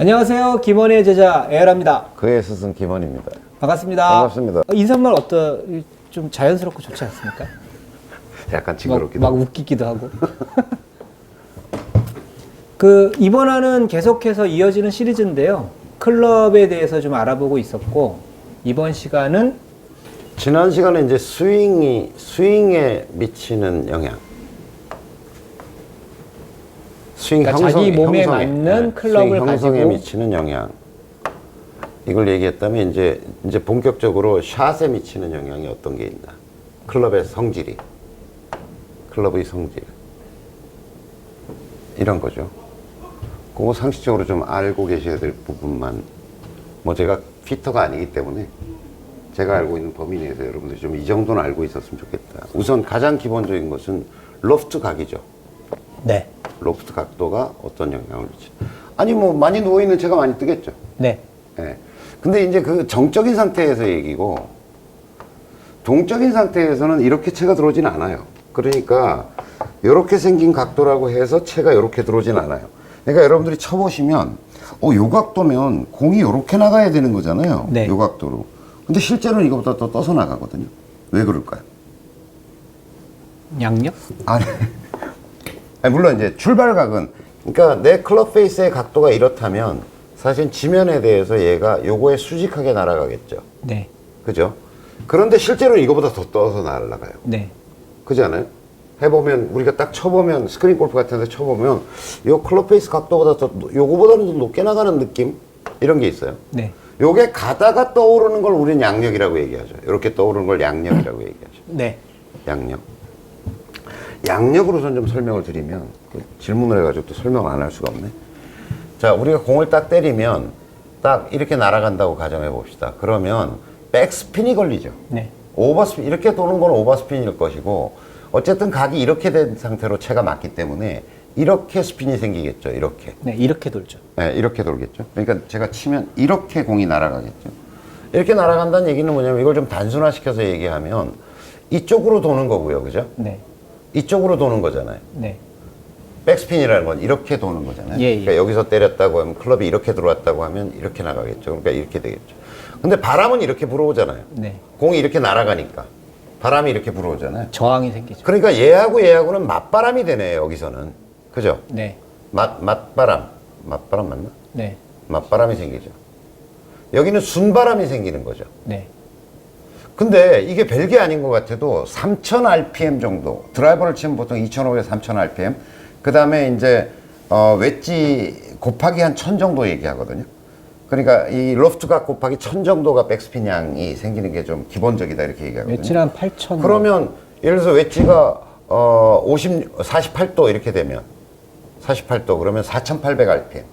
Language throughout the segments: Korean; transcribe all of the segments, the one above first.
안녕하세요. 김원의 제자 에라입니다. 그의 스승 김원입니다. 반갑습니다. 반갑습니다. 어, 인사말 어떠? 좀 자연스럽고 좋지 않습니까? 약간 막, 징그럽기도 막 하고. 웃기기도 하고. 그 이번 화는 계속해서 이어지는 시리즈인데요. 클럽에 대해서 좀 알아보고 있었고 이번 시간은 지난 시간에 이제 스윙이 스윙에 미치는 영향. 스윙 그러니까 형성, 자기 몸에 형성에, 맞는 클럽을 스윙 형성에 가지고 미치는 영향. 이걸 얘기했다면 이제 이제 본격적으로 샷에 미치는 영향이 어떤 게 있나? 클럽의 성질이, 클럽의 성질 이런 거죠. 그거 상식적으로 좀 알고 계셔야 될 부분만 뭐 제가 피터가 아니기 때문에 제가 알고 있는 범위 내에서 여러분들이 좀 이 정도는 알고 있었으면 좋겠다. 우선 가장 기본적인 것은 로프트 각이죠. 네, 로프트 각도가 어떤 영향을 미치. 아니 뭐 많이 누워 있는 제가 많이 뜨겠죠. 네, 예. 근데 이제 그 정적인 상태에서 얘기고 동적인 상태에서는 이렇게 채가 들어오진 않아요. 그러니까 이렇게 생긴 각도라고 해서 채가 이렇게 들어오진 않아요. 그러니까 여러분들이 쳐보시면 어, 요 각도면 공이 이렇게 나가야 되는 거잖아요. 네. 요 각도로. 근데 실제로는 이거보다 더 떠서 나가거든요. 왜 그럴까요? 양력? 아니, 아니, 물론 이제 출발각은 그러니까 내 클럽 페이스의 각도가 이렇다면 사실 지면에 대해서 얘가 요거에 수직하게 날아가겠죠. 네, 그죠? 그런데 실제로는 이거보다 더 떠서 날아가요. 네, 그지 않아요? 해보면 우리가 딱 쳐보면 스크린 골프 같은 데 쳐보면 요 클럽 페이스 각도보다 더 요거보다는 더 높게 나가는 느낌 이런 게 있어요. 네, 요게 가다가 떠오르는 걸 우리는 양력이라고 얘기하죠. 이렇게 떠오르는 걸 양력이라고 얘기하죠. 네. 양력. 양력으로선 좀 설명을 드리면 그 질문을 해가지고 또 설명을 안할 수가 없네. 자, 우리가 공을 딱 때리면 딱 이렇게 날아간다고 가정해 봅시다. 그러면 백스핀이 걸리죠. 네. 오버스핀 이렇게 도는 건 오버스핀일 것이고 어쨌든 각이 이렇게 된 상태로 채가 맞기 때문에 이렇게 스핀이 생기겠죠. 이렇게. 네, 이렇게 돌죠. 네, 이렇게 돌겠죠. 그러니까 제가 치면 이렇게 공이 날아가겠죠. 이렇게 날아간다는 얘기는 뭐냐면 이걸 좀 단순화시켜서 얘기하면 이쪽으로 도는 거고요. 그죠? 네, 이쪽으로 도는 거잖아요. 네, 백스핀이라는 건 이렇게 도는 거잖아요. 예, 예. 그러니까 여기서 때렸다고 하면 클럽이 이렇게 들어왔다고 하면 이렇게 나가겠죠. 그러니까 이렇게 되겠죠. 근데 바람은 이렇게 불어오잖아요. 네. 공이 이렇게 날아가니까 바람이 이렇게 불어오잖아요. 저항이 생기죠. 그러니까 얘하고 얘하고는 맞바람이 되네 여기서는. 그죠? 네, 맞 맞바람. 맞바람 맞나? 네, 맞바람이 생기죠. 여기는 순바람이 생기는 거죠. 네, 근데 이게 별게 아닌 것 같아도 3000 rpm 정도 드라이버를 치면 보통 2500, 3000 rpm 그 다음에 이제 어, 웨지 곱하기 한 1000 정도 얘기하거든요. 그러니까 이 로프트가 곱하기 1000 정도가 백스핀 양이 생기는 게 좀 기본적이다 이렇게 얘기하거든요. 한 8천. 그러면 예를 들어서 웨지가 어, 50, 48도 이렇게 되면 48도 그러면 4800 rpm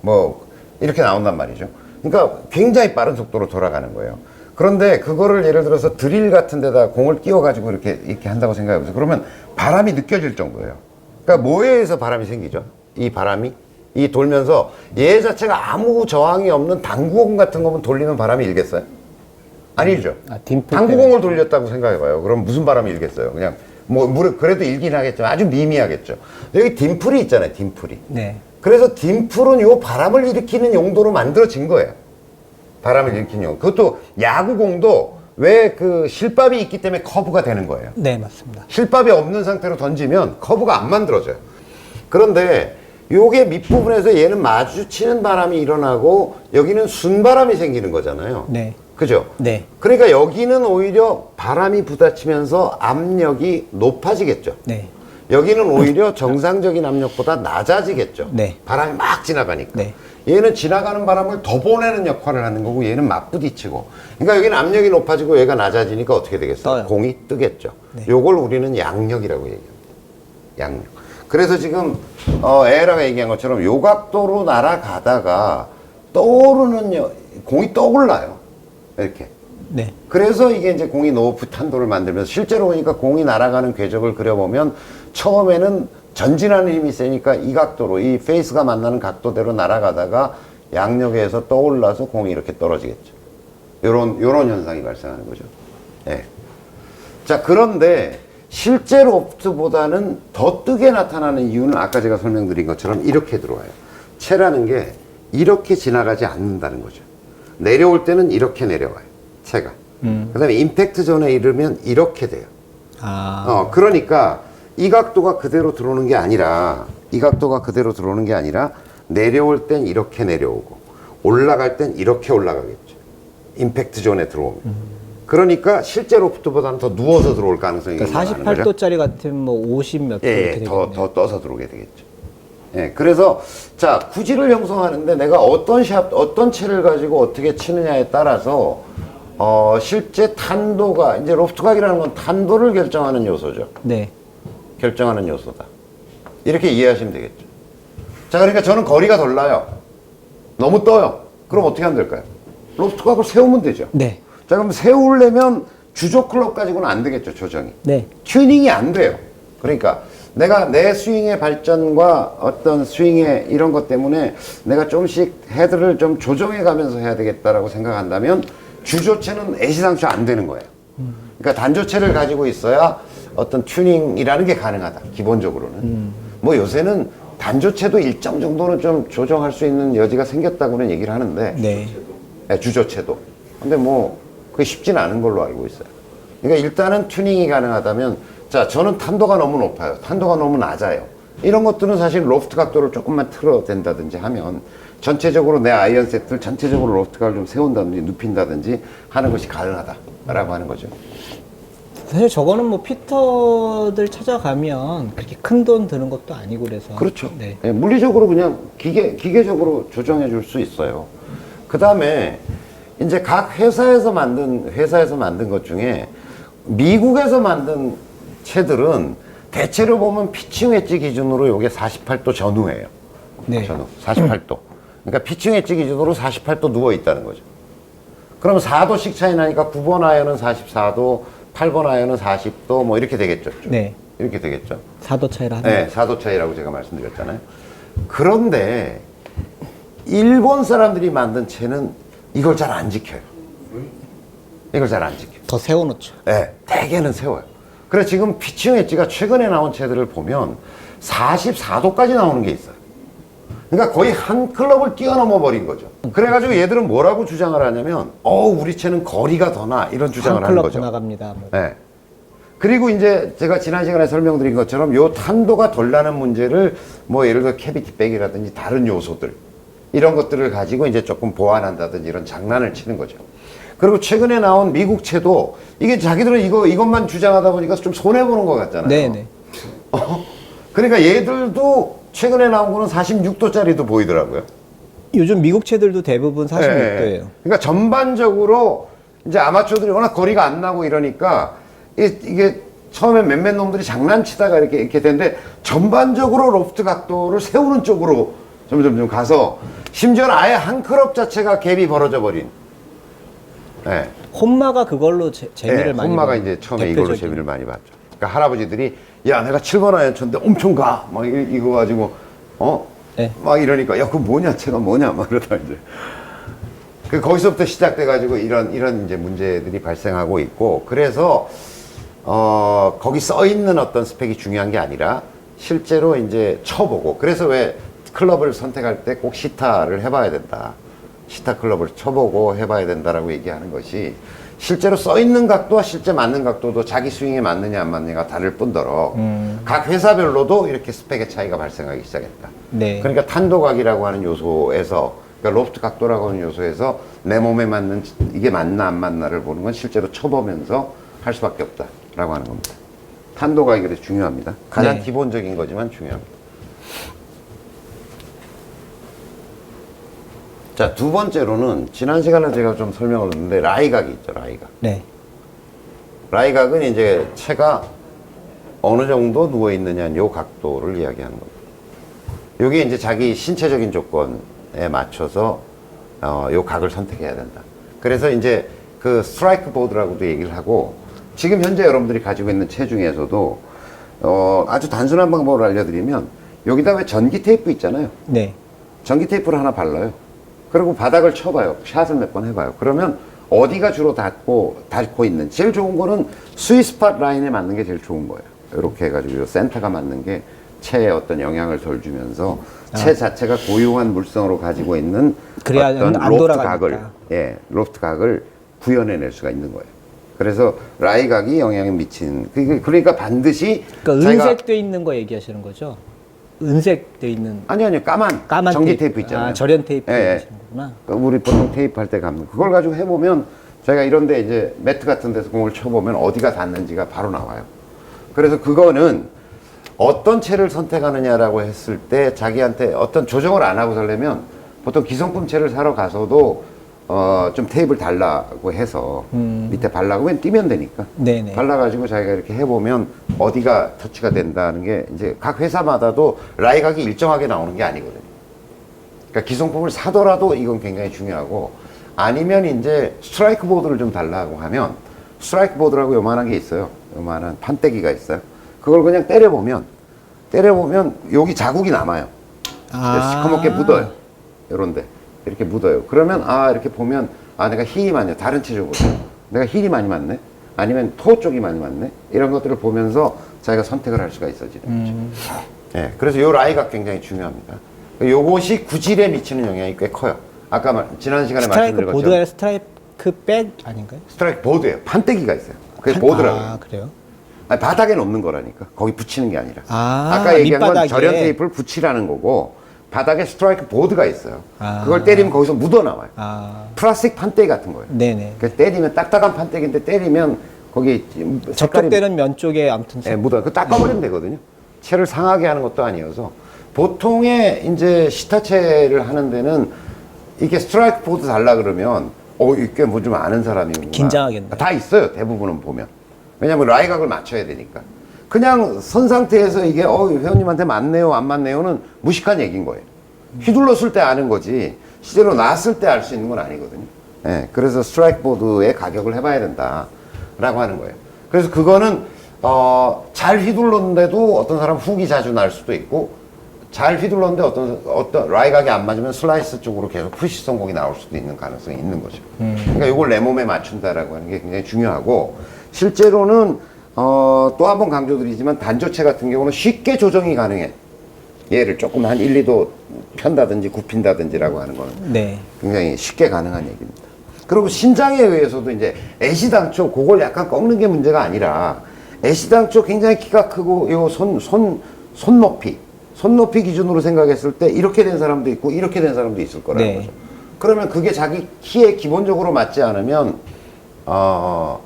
뭐 이렇게 나온단 말이죠. 그러니까 굉장히 빠른 속도로 돌아가는 거예요. 그런데 그거를 예를 들어서 드릴 같은 데다 공을 끼워 가지고 이렇게 이렇게 한다고 생각해 보세요. 그러면 바람이 느껴질 정도예요. 그러니까 뭐에 의해서 바람이 생기죠? 이 바람이 이 돌면서 얘 자체가 아무 저항이 없는 당구공 같은 거면 돌리면 바람이 일겠어요? 아니죠. 아, 당구공을 돌렸다고 생각해봐요. 그럼 무슨 바람이 일겠어요? 그냥 뭐 물에 그래도 일긴 하겠지만 아주 미미하겠죠. 여기 딤플이 있잖아요. 딤플이. 네, 그래서 딤플은 요 바람을 일으키는 용도로 만들어진 거예요. 바람을 일으키는 용. 그것도 야구공도 왜 그 실밥이 있기 때문에 커브가 되는 거예요. 네, 맞습니다. 실밥이 없는 상태로 던지면 커브가 안 만들어져요. 그런데 요게 밑부분에서 얘는 마주치는 바람이 일어나고 여기는 순바람이 생기는 거잖아요. 네, 그죠? 네, 그러니까 여기는 오히려 바람이 부딪히면서 압력이 높아지겠죠. 네, 여기는 오히려 정상적인 압력보다 낮아지겠죠. 네. 바람이 막 지나가니까. 네. 얘는 지나가는 바람을 더 보내는 역할을 하는 거고 얘는 맞부딪히고. 그러니까 여기는 압력이 높아지고 얘가 낮아지니까 어떻게 되겠어요? 떠요. 공이 뜨겠죠. 네. 요걸 우리는 양력이라고 얘기합니다. 양력. 그래서 지금 어, 에라가 얘기한 것처럼 요 각도로 날아가다가 떠오르는 여- 공이 떠올라요. 이렇게. 네, 그래서 이게 이제 공이 높은 탄도를 만들면서 실제로 보니까 공이 날아가는 궤적을 그려보면 처음에는 전진하는 힘이 세니까 이 각도로 이 페이스가 만나는 각도대로 날아가다가 양력에서 떠올라서 공이 이렇게 떨어지겠죠. 요런 요런 현상이 발생하는 거죠. 예. 자, 그런데 실제 로프트보다는 더 뜨게 나타나는 이유는 아까 제가 설명드린 것처럼 이렇게 들어와요. 채라는 게 이렇게 지나가지 않는다는 거죠. 내려올 때는 이렇게 내려와요. 채가. 음. 그 다음에 임팩트 존에 이르면 이렇게 돼요. 아, 어, 그러니까 이 각도가 그대로 들어오는 게 아니라 이 각도가 그대로 들어오는 게 아니라 내려올 땐 이렇게 내려오고 올라갈 땐 이렇게 올라가겠죠. 임팩트 존에 들어오면. 그러니까 실제 로프트보다는 더 누워서 들어올 가능성이 그러니까 많은 거죠. 48도짜리 같으면 뭐50몇도 예, 더. 더 떠서 들어오게 되겠죠. 예, 그래서 자 구질을 형성하는데 내가 어떤 샵, 어떤 채를 가지고 어떻게 치느냐에 따라서 어, 실제 탄도가 이제 로프트 각이라는 건 탄도를 결정하는 요소죠. 네. 결정하는 요소다. 이렇게 이해하시면 되겠죠. 자, 그러니까 저는 거리가 덜 나요. 너무 떠요. 그럼 어떻게 하면 될까요? 로프트 각을 세우면 되죠. 네. 자, 그럼 세우려면 주조 클럽 가지고는 안 되겠죠, 조정이. 네. 튜닝이 안 돼요. 그러니까 내가 내 스윙의 발전과 어떤 스윙의 이런 것 때문에 내가 조금씩 헤드를 좀 조정해 가면서 해야 되겠다라고 생각한다면 주조체는 애시당초 안 되는 거예요. 그러니까 단조체를 가지고 있어야 어떤 튜닝이라는 게 가능하다. 기본적으로는. 뭐 요새는 단조체도 일정 정도는 좀 조정할 수 있는 여지가 생겼다고는 얘기를 하는데 네. 네, 주조체도. 근데 뭐 그게 쉽지는 않은 걸로 알고 있어요. 그러니까 일단은 튜닝이 가능하다면 자 저는 탄도가 너무 높아요. 탄도가 너무 낮아요. 이런 것들은 사실 로프트 각도를 조금만 틀어댄다든지 하면 전체적으로 내 아이언 세트를 전체적으로 로프트 각을 좀 세운다든지 눕힌다든지 하는 것이 가능하다라고 하는 거죠. 사실 저거는 뭐 피터들 찾아가면 그렇게 큰 돈 드는 것도 아니고 그래서. 그렇죠. 네. 예, 물리적으로 그냥 기계, 기계적으로 조정해 줄 수 있어요. 그 다음에 이제 각 회사에서 만든, 회사에서 만든 것 중에 미국에서 만든 채들은 대체로 보면 피칭 웨지 기준으로 요게 48도 전후예요. 네. 전후. 48도. 그러니까 피칭 웨지 기준으로 48도 누워 있다는 거죠. 그럼 4도씩 차이 나니까 9번 아이언은 44도, 8번 아이언은 40도 뭐 이렇게 되겠죠. 쭉. 네. 이렇게 되겠죠. 4도 차이라. 네, 사도 차이라고 제가 말씀드렸잖아요. 그런데 일본 사람들이 만든 채는 이걸 잘 안 지켜요. 이걸 잘 안 지켜. 더 세워놓죠. 네, 대개는 세워요. 그래 지금 피칭 엣지가 최근에 나온 채들을 보면 44도까지 나오는 게 있어요. 그러니까 거의 한 클럽을 뛰어넘어 버린 거죠. 그래가지고 얘들은 뭐라고 주장을 하냐면, 어, 우리 채는 거리가 더 나. 이런 주장을 한 하는 거죠. 더 나갑니다. 뭐. 네. 그리고 이제 제가 지난 시간에 설명드린 것처럼 요 탄도가 덜 나는 문제를 뭐 예를 들어 캐비티 백이라든지 다른 요소들 이런 것들을 가지고 이제 조금 보완한다든지 이런 장난을 치는 거죠. 그리고 최근에 나온 미국 채도 이게 자기들은 이거 이것만 주장하다 보니까 좀 손해 보는 것 같잖아요. 네네. 어? 그러니까 얘들도 최근에 나온 거는 46도짜리도 보이더라고요. 요즘 미국 채들도 대부분 46도예요. 예, 예. 그러니까 전반적으로 이제 아마추어들이 워낙 거리가 안 나고 이러니까 이게, 처음에 몇몇 놈들이 장난치다가 이렇게 이렇게 되는데 전반적으로 로프트 각도를 세우는 쪽으로 점점 좀 가서 심지어는 아예 한 클럽 자체가 갭이 벌어져 버린. 예. 혼마가 그걸로 재, 재미를 예, 많이 봐요. 이제 처음에 이걸로 대표적인. 재미를 많이 봤죠. 그러니까 할아버지들이 야 내가 7번 아이언 쳤는데 엄청 가. 막 이- 이거 가지고 어? 네. 막 이러니까 야 그거 뭐냐 채가 뭐냐 막 이러다 이제 그 거기서부터 시작돼 가지고 이런 이런 이제 문제들이 발생하고 있고 그래서 어 거기 써 있는 어떤 스펙이 중요한 게 아니라 실제로 이제 쳐보고 그래서 왜 클럽을 선택할 때 꼭 시타를 해봐야 된다. 시타 클럽을 쳐보고 해봐야 된다라고 얘기하는 것이 실제로 써 있는 각도와 실제 맞는 각도도 자기 스윙에 맞느냐 안 맞느냐가 다를 뿐더러 각 회사별로도 이렇게 스펙의 차이가 발생하기 시작했다. 네. 그러니까 탄도각이라고 하는 요소에서 그러니까 로프트 각도라고 하는 요소에서 내 몸에 맞는 이게 맞나 안 맞나를 보는 건 실제로 쳐보면서 할 수밖에 없다라고 하는 겁니다. 탄도각이 그래서 중요합니다. 가장 네. 기본적인 거지만 중요합니다. 자, 두 번째로는 지난 시간에 제가 좀 설명을 했는데 라이각이 있죠, 라이각. 네. 라이각은 이제 채가 어느 정도 누워 있느냐 요 각도를 이야기하는 겁니다. 요게 이제 자기 신체적인 조건에 맞춰서 어, 요 각을 선택해야 된다. 그래서 이제 그 스트라이크 보드라고도 얘기를 하고 지금 현재 여러분들이 가지고 있는 채 중에서도 어, 아주 단순한 방법을 알려드리면 여기다 왜 전기 테이프 있잖아요. 네. 전기 테이프를 하나 발라요. 그리고 바닥을 쳐봐요. 샷을 몇 번 해봐요. 그러면 어디가 주로 닿고, 닿고 있는. 제일 좋은 거는 스위스팟 라인에 맞는 게 제일 좋은 거예요. 이렇게 해가지고 요 센터가 맞는 게 체에 어떤 영향을 덜 주면서 체 자체가 고유한 물성으로 가지고 있는 그래야 어떤 안 로프트 돌아가니까. 각을 예, 로프트 각을 구현해낼 수가 있는 거예요. 그래서 라이각이 영향을 미친 그- 그러니까 반드시 그러니까 자기가- 은색돼 있는 거 얘기하시는 거죠? 은색 돼 있는 아니 아니요 까만 까만 전기 테이프, 있잖아요. 아, 절연 테이프 예, 예. 거구나. 그러니까 우리 보통 테이프 할때 가면 그걸 가지고 해보면 저희가 이런데 이제 매트 같은 데서 공을 쳐보면 어디가 닿는지가 바로 나와요. 그래서 그거는 어떤 채를 선택하느냐라고 했을 때 자기한테 어떤 조정을 안 하고 살려면 보통 기성품 채를 사러 가서도 어, 좀 테이프를 달라고 해서 밑에 발라고 면 뛰면 되니까 음. 네네. 발라가지고 자기가 이렇게 해보면 어디가 터치가 된다는 게 이제 각 회사마다도 라이각이 일정하게 나오는 게 아니거든요. 그러니까 기성품을 사더라도 이건 굉장히 중요하고 아니면 이제 스트라이크 보드를 좀 달라고 하면 스트라이크 보드라고 요만한 게 있어요. 요만한 판때기가 있어요. 그걸 그냥 때려보면 때려보면 여기 자국이 남아요. 아. 시커멓게 묻어요. 요런데 이렇게 묻어요. 그러면 아 이렇게 보면 아 내가 힐이 많냐 다른 체조 보세요. 내가 힐이 많이 맞네. 아니면 토 쪽이 많이 맞네. 이런 것들을 보면서 자기가 선택을 할 수가 있어지는 거죠. 예, 그래서 요 라이가 굉장히 중요합니다. 요것이 구질에 미치는 영향이 꽤 커요. 아까 말, 지난 시간에 스트라이크 말씀드린 것처럼 보드에 스트라이크 백 아닌가요? 스트라이크 보드예요. 판때기가 있어요. 그게 판- 보드라고 요. 아 그래요? 아니, 바닥에 놓는 거라니까. 거기 붙이는 게 아니라. 아, 까 얘기한 건 밑바닥에. 절연 테이프를 붙이라는 거고 바닥에 스트라이크 보드가 있어요. 아. 그걸 때리면 거기서 묻어 나와요. 아 플라스틱 판때기 같은 거예요. 네네. 그 때리면 딱딱한 판때기인데 때리면 거기 색깔이 접촉되는 면 쪽에 아무튼 예, 묻어. 그 닦아버리면 되거든요. 채를 상하게 하는 것도 아니어서 보통의 이제 시타체를 하는 데는 이게 스트라이크 보드 달라 그러면 어 이게 뭐 좀 아는 사람이구나. 긴장하겠네. 다 있어요. 대부분은 보면. 왜냐면 라이각을 맞춰야 되니까. 그냥 선 상태에서 이게 어 회원님한테 맞네요 안 맞네요는 무식한 얘기인 거예요. 휘둘렀을 때 아는 거지 실제로 놨을 때 알 수 있는 건 아니거든요. 예, 그래서 스트라이크 보드의 가격을 해봐야 된다라고 하는 거예요. 그래서 그거는 어, 잘 휘둘렀는데도 어떤 사람 훅이 자주 날 수도 있고 잘 휘둘렀는데 어떤 어떤 라이각이 안 맞으면 슬라이스 쪽으로 계속 푸시 성공이 나올 수도 있는 가능성이 있는 거죠. 그러니까 이걸 내 몸에 맞춘다라고 하는 게 굉장히 중요하고 실제로는 어, 또 한 번 강조드리지만 단조체 같은 경우는 쉽게 조정이 가능해. 얘를 조금 한 1, 2도 편다든지 굽힌다든지라고 하는 거는 네. 굉장히 쉽게 가능한 얘기입니다. 그리고 신장에 의해서도 이제 애시당초 그걸 약간 꺾는 게 문제가 아니라 애시당초 굉장히 키가 크고 요 손 손 손 높이 손 높이 기준으로 생각했을 때 이렇게 된 사람도 있고 이렇게 된 사람도 있을 거라는 네. 거죠. 그러면 그게 자기 키에 기본적으로 맞지 않으면 어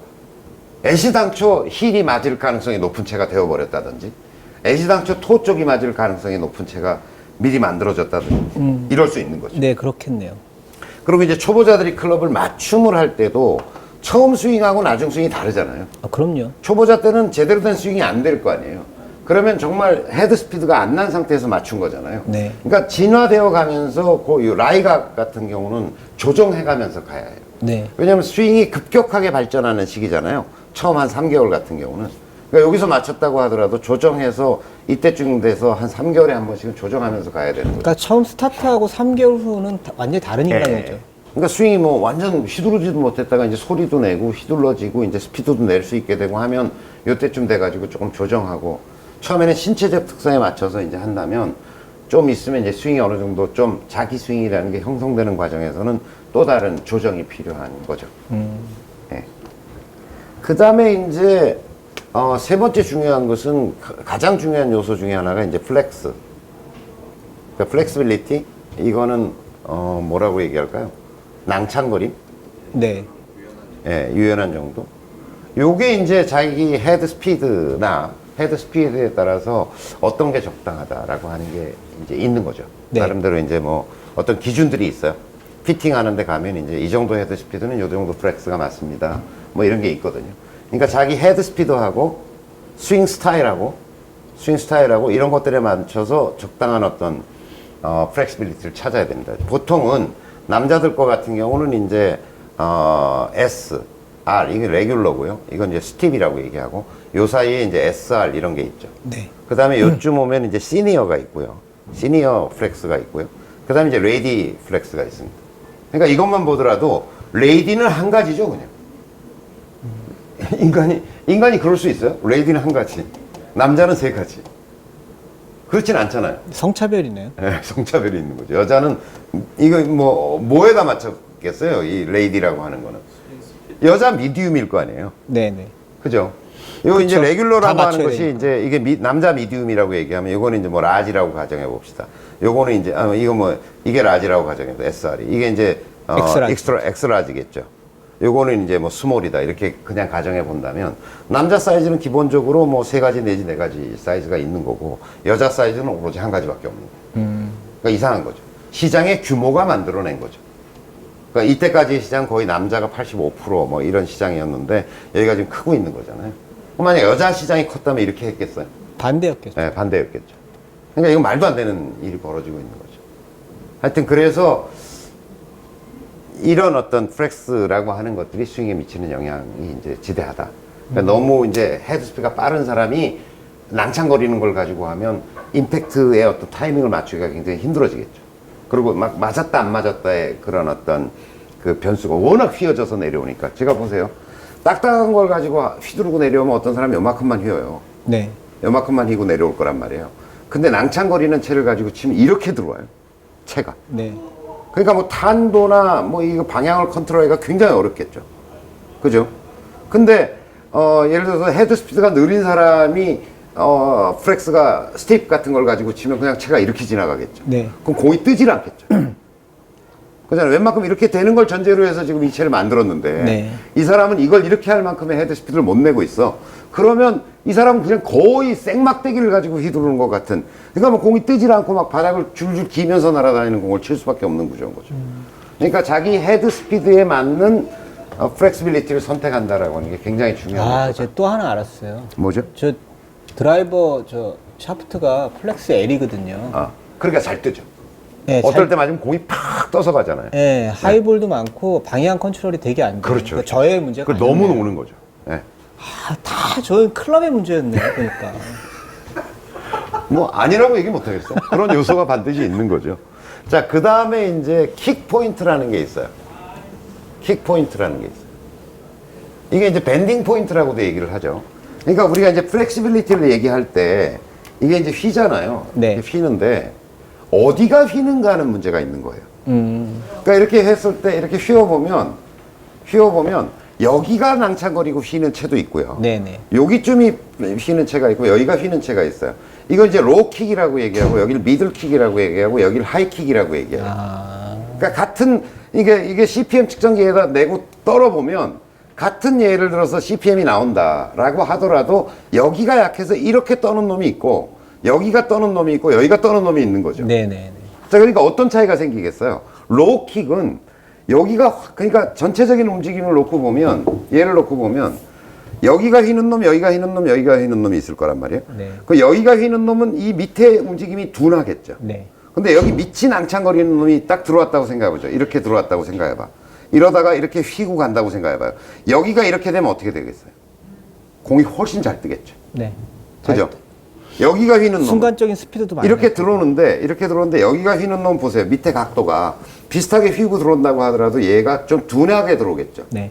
애시당초 힐이 맞을 가능성이 높은 채가 되어버렸다든지 애시당초 토 쪽이 맞을 가능성이 높은 채가 미리 만들어졌다든지 이럴 수 있는 거죠. 네 그렇겠네요. 그리고 이제 초보자들이 클럽을 맞춤을 할 때도 처음 스윙하고 나중 스윙이 다르잖아요. 아 그럼요. 초보자 때는 제대로 된 스윙이 안 될 거 아니에요. 그러면 정말 헤드 스피드가 안 난 상태에서 맞춘 거잖아요. 네. 그러니까 진화되어 가면서 그 라이각 같은 경우는 조정해 가면서 가야 해요. 네. 왜냐하면 스윙이 급격하게 발전하는 시기잖아요. 처음 한 3개월 같은 경우는. 그러니까 여기서 맞췄다고 하더라도 조정해서 이때쯤 돼서 한 3개월에 한 번씩은 조정하면서 가야 되는 거죠. 그러니까 처음 스타트하고 3개월 후는 다- 완전히 다른 인간이죠. 예. 그러니까 스윙이 뭐 완전 휘두르지도 못했다가 이제 소리도 내고 휘둘러지고 이제 스피드도 낼 수 있게 되고 하면 요때쯤 돼가지고 조금 조정하고 처음에는 신체적 특성에 맞춰서 이제 한다면 좀 있으면 이제 스윙이 어느 정도 좀 자기 스윙이라는 게 형성되는 과정에서는 또 다른 조정이 필요한 거죠. 예. 그 다음에 이제 어, 세 번째 중요한 것은 가- 가장 중요한 요소 중에 하나가 이제 플렉스. 그 플렉스빌리티 이거는 어, 뭐라고 얘기할까요? 낭창거림, 네. 예, 유연한 정도. 요게 이제 자기 헤드 스피드나 헤드 스피드에 따라서 어떤 게 적당하다라고 하는 게 이제 있는 거죠. 네. 나름대로 이제 뭐 어떤 기준들이 있어요. 피팅 하는데 가면 이제 이 정도 헤드 스피드는 요 정도 플렉스가 맞습니다. 뭐 이런 게 있거든요. 그러니까 자기 헤드 스피드하고 스윙 스타일하고 스윙 스타일하고 이런 것들에 맞춰서 적당한 어떤 어, 플렉시빌리티를 찾아야 됩니다. 보통은 남자들 거 같은 경우는 이제 어, S, R 이게 레귤러고요. 이건 이제 스팁이라고 얘기하고 요 사이에 이제 SR 이런 게 있죠. 네. 그 다음에 요쯤 오면 이제 시니어가 있고요. 시니어 플렉스가 있고요. 그 다음에 이제 레이디 플렉스가 있습니다. 그러니까 이것만 보더라도 레이디는 한 가지죠, 그냥. 인간이, 인간이 그럴 수 있어요? 레이디는 한 가지. 남자는 세 가지. 그렇진 않잖아요. 성차별이네요. 예, 성차별이 있는 거죠. 여자는 이거 뭐 뭐에다 맞췄겠어요? 이 레이디라고 하는 거는 여자 미디움일 거 아니에요. 네네. 그죠? 이거 이제. 레귤러라고 다 하는 것이 되니까. 이제 이게 미- 남자 미디움이라고 얘기하면 이거는 이제 뭐 라지라고 가정해 봅시다. 요거는 이제 아, 이거 뭐 이게 라지라고 가정해 봅시다. SR이 이게 이제 어, 엑스라지. 엑스트라 엑스라지겠죠. 요거는 이제 뭐 스몰이다 이렇게 그냥 가정해 본다면 남자 사이즈는 기본적으로 뭐 세 가지 내지 네 가지 사이즈가 있는 거고 여자 사이즈는 오로지 한 가지밖에 없는 거예요. 그러니까 이상한 거죠. 시장의 규모가 만들어낸 거죠. 그러니까 이때까지 시장 거의 남자가 85%뭐 이런 시장이었는데 여기가 지금 크고 있는 거잖아요. 그럼 만약 여자 시장이 컸다면 이렇게 했겠어요? 반대였겠죠. 네, 반대였겠죠. 그러니까 이건 말도 안 되는 일이 벌어지고 있는 거죠. 하여튼 그래서 이런 어떤 플렉스라고 하는 것들이 스윙에 미치는 영향이 이제 지대하다. 그러니까 너무 이제 헤드스피가 빠른 사람이 낭창거리는 걸 가지고 하면 임팩트의 어떤 타이밍을 맞추기가 굉장히 힘들어지겠죠. 그리고 막 맞았다 안 맞았다의 그런 어떤 그 변수가 워낙 휘어져서 내려오니까 제가 보세요. 딱딱한 걸 가지고 휘두르고 내려오면 어떤 사람이 요만큼만 휘어요. 네. 요만큼만 휘고 내려올 거란 말이에요. 근데 낭창거리는 채를 가지고 치면 이렇게 들어와요. 채가. 네. 그러니까 뭐 탄도나 뭐 이거 방향을 컨트롤하기가 굉장히 어렵겠죠. 그죠? 근데 어 예를 들어서 헤드 스피드가 느린 사람이 어 프렉스가 스테이프 같은 걸 가지고 치면 그냥 채가 이렇게 지나가겠죠. 네. 그럼 공이 뜨질 않겠죠. 그잖아요. 웬만큼 이렇게 되는 걸 전제로 해서 지금 이 채를 만들었는데 네. 이 사람은 이걸 이렇게 할 만큼의 헤드 스피드를 못 내고 있어. 그러면 이 사람은 그냥 거의 생막대기를 가지고 휘두르는 것 같은. 그러니까 뭐 공이 뜨질 않고 막 바닥을 줄줄 기면서 날아다니는 공을 칠 수밖에 없는 구조인 거죠. 그러니까 자기 헤드 스피드에 맞는 어, 플렉시빌리티를 선택한다라고 하는 게 굉장히 중요한 아, 거죠. 제가 또 하나 알았어요. 뭐죠? 저 드라이버 저 샤프트가 플렉스 L이거든요. 아, 그러니까 잘 뜨죠. 네, 어떨 잘- 때 맞으면 공이 팍 떠서 가잖아요. 네, 하이볼도 많고 방향 컨트롤이 되게 안 돼요. 그렇죠, 그러니까 그렇죠. 저의 문제가 그걸 너무 아니네요. 노는 거죠. 예. 아, 다 저의 클럽의 문제였네요. 그러니까. 뭐 아니라고 얘기 못 하겠어. 그런 요소가 반드시 있는 거죠. 자, 그 다음에 이제 킥 포인트라는 게 있어요. 킥 포인트라는 게 있어요. 이게 이제 밴딩 포인트라고도 얘기를 하죠. 그러니까 우리가 이제 플렉시빌리티를 얘기할 때 이게 이제 휘잖아요. 네. 휘는데 어디가 휘는가 하는 문제가 있는 거예요. 음, 그러니까 이렇게 했을 때 이렇게 휘어보면 휘어보면 여기가 낭창거리고 휘는 채도 있고요. 네네. 여기쯤이 휘는 채가 있고 여기가 휘는 채가 있어요. 이걸 이제 로킥이라고 얘기하고 여기를 미들킥이라고 얘기하고 여기를 하이킥이라고 얘기해요. 아, 그러니까 같은 이게 이게 CPM 측정기에다 내고 떨어보면 같은 예를 들어서 CPM이 나온다라고 하더라도 여기가 약해서 이렇게 떠는 놈이 있고 여기가 떠는 놈이 있고 여기가 떠는 놈이 있는 거죠. 네네네. 자, 그러니까 어떤 차이가 생기겠어요? 로킥은 여기가 확- 그러니까 전체적인 움직임을 놓고 보면 얘를 놓고 보면 여기가 휘는 놈, 여기가 휘는 놈, 여기가 휘는 놈이 있을 거란 말이에요. 네. 그 여기가 휘는 놈은 이 밑에 움직임이 둔하겠죠. 네. 근데 여기 밑이 낭창거리는 놈이 딱 들어왔다고 생각해보죠. 이렇게 들어왔다고 생각해봐. 이러다가 이렇게 휘고 간다고 생각해봐요. 여기가 이렇게 되면 어떻게 되겠어요? 공이 훨씬 잘 뜨겠죠. 네. 그죠? 여기가 휘는 놈. 순간적인 스피드도 많이 이렇게. 들어오는데 이렇게 들어오는데 여기가 휘는 놈 보세요. 밑에 각도가 비슷하게 휘고 들어온다고 하더라도 얘가 좀 둔하게 들어오겠죠. 네.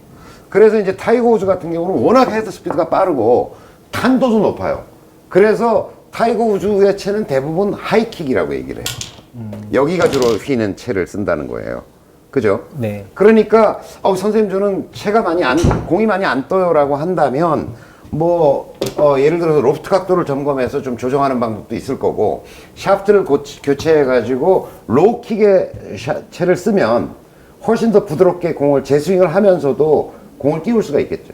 그래서 이제 타이거 우즈 같은 경우는 워낙 헤드 스피드가 빠르고 탄도도 높아요. 그래서 타이거 우즈의 채는 대부분 하이킥이라고 얘기를 해요. 여기가 주로 휘는 채를 쓴다는 거예요. 그죠? 네. 그러니까 어, 선생님 저는 채가 많이 안 공이 많이 안 떠요라고 한다면 뭐 어, 예를 들어서 로프트 각도를 점검해서 좀 조정하는 방법도 있을 거고 샤프트를 고치- 교체해 가지고 로우킥의 샤- 채를 쓰면 훨씬 더 부드럽게 공을 재스윙을 하면서도 공을 띄울 수가 있겠죠.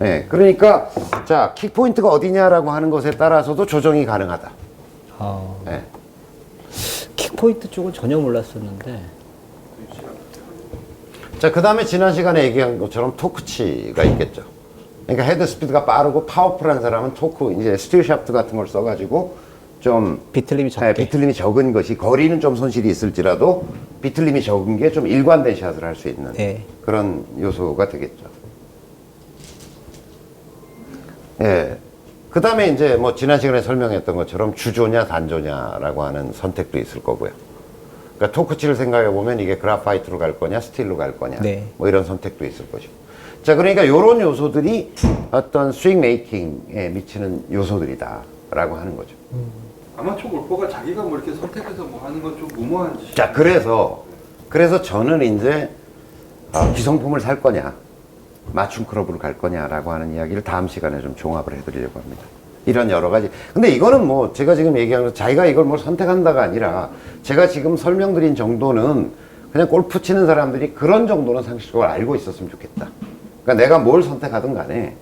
네, 그러니까 자 킥 포인트가 어디냐라고 하는 것에 따라서도 조정이 가능하다. 아, 네. 킥포인트 쪽은 전혀 몰랐었는데. 자, 그 다음에 지난 시간에 얘기한 것처럼 토크치가 있겠죠. 그러니까 헤드 스피드가 빠르고 파워풀한 사람은 토크, 이제 스틸 샤프트 같은 걸 써가지고 좀 비틀림이 적게. 네, 비틀림이 적은 것이 거리는 좀 손실이 있을지라도 비틀림이 적은 게 좀 일관된 샷을 할 수 있는 네. 그런 요소가 되겠죠. 예. 그 다음에 이제 뭐 지난 시간에 설명했던 것처럼 주조냐 단조냐라고 하는 선택도 있을 거고요. 그러니까 토크치를 생각해 보면 이게 그라파이트로 갈 거냐 스틸로 갈 거냐 네. 뭐 이런 선택도 있을 것이고. 자 그러니까 이런 요소들이 어떤 스윙 메이킹에 미치는 요소들이다라고 하는 거죠. 아마추어 골퍼가 자기가 뭐 이렇게 선택해서 뭐 하는 건 좀 무모한 짓이죠. 자, 그래서 그래서 저는 이제 어, 기성품을 살 거냐, 맞춤 클럽으로 갈 거냐라고 하는 이야기를 다음 시간에 좀 종합을 해드리려고 합니다. 이런 여러 가지. 근데 이거는 뭐 제가 지금 얘기하는 거 자기가 이걸 뭐 선택한다가 아니라 제가 지금 설명드린 정도는 그냥 골프 치는 사람들이 그런 정도는 상식적으로 알고 있었으면 좋겠다. 그러니까 내가 뭘 선택하든 간에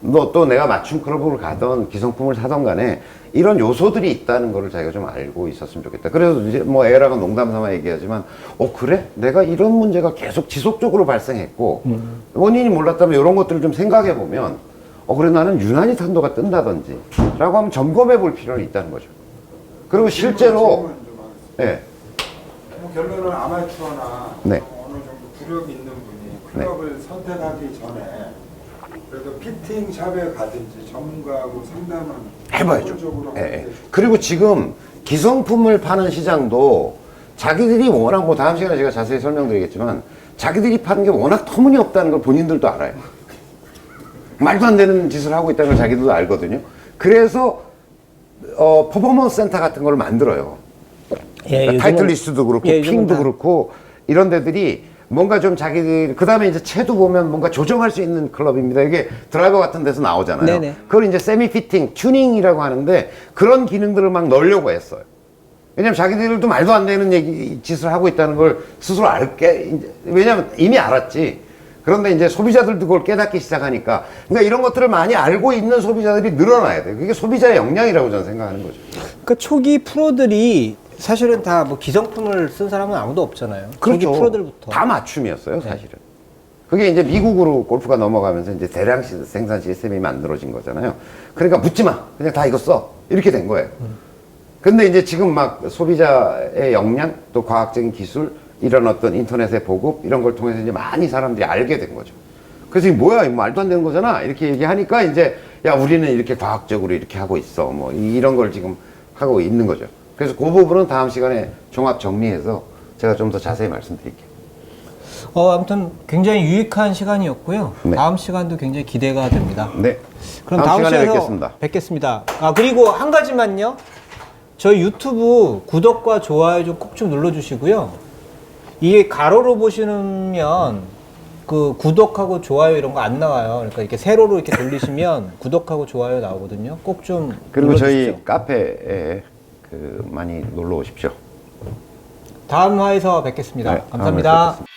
너또 내가 맞춤 클럽을 가던 기성품을 사던 간에 이런 요소들이 있다는 거를 자기가 좀 알고 있었으면 좋겠다. 그래서 이제 뭐 에라가 농담 삼아 얘기하지만, 어, 그래? 내가 이런 문제가 계속 지속적으로 발생했고, 원인이 몰랐다면 이런 것들을 좀 생각해 보면, 어, 그래 나는 유난히 탄도가 뜬다든지, 라고 하면 점검해 볼 필요는 있다는 거죠. 그리고 실제로. 예, 뭐 결론은 아마추어나 네. 어느 정도 구력 있는 분이 클럽을 선택하기 전에 그래도 피팅 샵에 가든지 전문가하고 상담은 해봐야죠. 기본적으로 예, 예. 하는데 그리고 지금 기성품을 파는 시장도 자기들이 워낙 뭐 다음 시간에 제가 자세히 설명드리겠지만 자기들이 파는 게 워낙 터무니없다는 걸 본인들도 알아요. 말도 안 되는 짓을 하고 있다는 걸 자기들도 알거든요. 그래서 어, 퍼포먼스 센터 같은 걸 만들어요. 예, 그러니까 요즘은- 타이틀 리스트도 그렇고 예, 요즘은 핑도 다- 그렇고 이런 데들이 뭔가 좀 자기들 그 다음에 이제 채도 보면 뭔가 조정할 수 있는 클럽입니다. 이게 드라이버 같은 데서 나오잖아요. 네네. 그걸 이제 세미 피팅, 튜닝이라고 하는데 그런 기능들을 막 넣으려고 했어요. 왜냐면 자기들도 말도 안 되는 얘기 짓을 하고 있다는 걸 스스로 알게 이제 왜냐면 이미 알았지. 그런데 이제 소비자들도 그걸 깨닫기 시작하니까 그러니까 이런 것들을 많이 알고 있는 소비자들이 늘어나야 돼요. 그게 소비자의 역량이라고 저는 생각하는 거죠. 그러니까 초기 프로들이 사실은 다 뭐 기성품을 쓴 사람은 아무도 없잖아요. 초기 프로들부터. 그렇죠. 다 맞춤이었어요, 사실은. 그게 이제 미국으로 골프가 넘어가면서 이제 대량 시- 생산 시스템이 만들어진 거잖아요. 그러니까 묻지 마. 그냥 다 이거 써. 이렇게 된 거예요. 근데 이제 지금 막 소비자의 역량, 또 과학적인 기술, 이런 어떤 인터넷의 보급, 이런 걸 통해서 이제 많이 사람들이 알게 된 거죠. 그래서 이게 뭐야, 이거 말도 안 되는 거잖아. 이렇게 얘기하니까 이제, 야, 우리는 이렇게 과학적으로 이렇게 하고 있어. 뭐, 이런 걸 지금 하고 있는 거죠. 그래서 그 부분은 다음 시간에 종합 정리해서 제가 좀 더 자세히 말씀드릴게요. 어, 아무튼 굉장히 유익한 시간이었고요. 네. 다음 시간도 굉장히 기대가 됩니다. 네. 그럼 다음 다음, 시간에 뵙겠습니다. 뵙겠습니다. 아 그리고 한 가지만요. 저희 유튜브 구독과 좋아요 좀 꼭 좀 눌러주시고요. 이게 가로로 보시면 그 구독하고 좋아요 이런 거 안 나와요. 그러니까 이렇게 세로로 이렇게 돌리시면 구독하고 좋아요 나오거든요. 꼭 좀 그리고 눌러주십시오. 저희 카페에 그 많이 놀러 오십시오. 다음 화에서 뵙겠습니다. 네, 감사합니다. 뵙겠습니다.